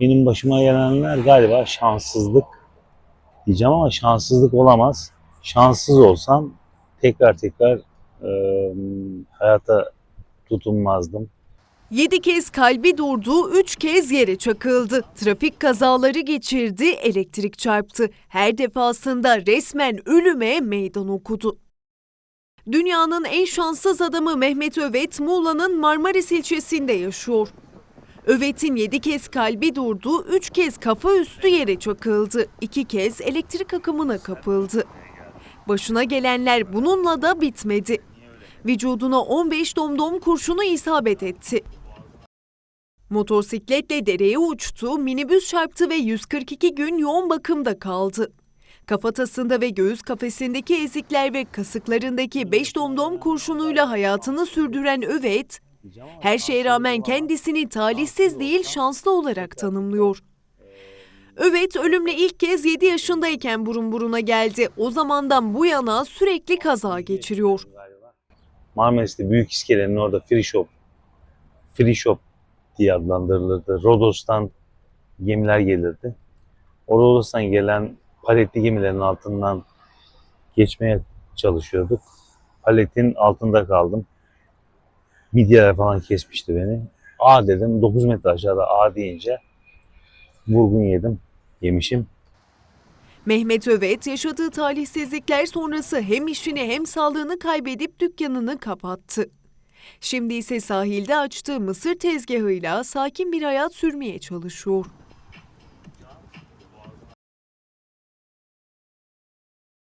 Benim başıma gelenler galiba şanssızlık diyeceğim ama şanssızlık olamaz. Şanssız olsam tekrar tekrar e, hayata tutunmazdım. 7 kez kalbi durdu, 3 kez yere çakıldı. Trafik kazaları geçirdi, elektrik çarptı. Her defasında resmen ölüme meydan okudu. Dünyanın en şanssız adamı Mehmet Övet, Muğla'nın Marmaris ilçesinde yaşıyor. Övet'in 7 kez kalbi durdu, 3 kez kafa üstü yere çakıldı, 2 kez elektrik akımına kapıldı. Başına gelenler bununla da bitmedi. Vücuduna 15 domdom kurşunu isabet etti. Motosikletle dereye uçtu, minibüs çarptı ve 142 gün yoğun bakımda kaldı. Kafatasında ve göğüs kafesindeki ezikler ve kasıklarındaki 5 domdom kurşunuyla hayatını sürdüren Övet, her şeye rağmen kendisini talihsiz değil şanslı olarak tanımlıyor. Övet ölümle ilk kez 7 yaşındayken burun buruna geldi. O zamandan bu yana sürekli kaza geçiriyor. Marmaris'te Büyük İskele'nin orada free shop, free shop diye adlandırılırdı. Rodos'tan gemiler gelirdi. O Rodos'tan gelen paletli gemilerin altından geçmeye çalışıyorduk. Paletin altında kaldım. Midyeler falan kesmişti beni. A dedim. 9 metre aşağıda A deyince vurgun yedim. Yemişim. Mehmet Övet yaşadığı talihsizlikler sonrası hem işini hem sağlığını kaybedip dükkanını kapattı. Şimdi ise sahilde açtığı mısır tezgahıyla sakin bir hayat sürmeye çalışıyor.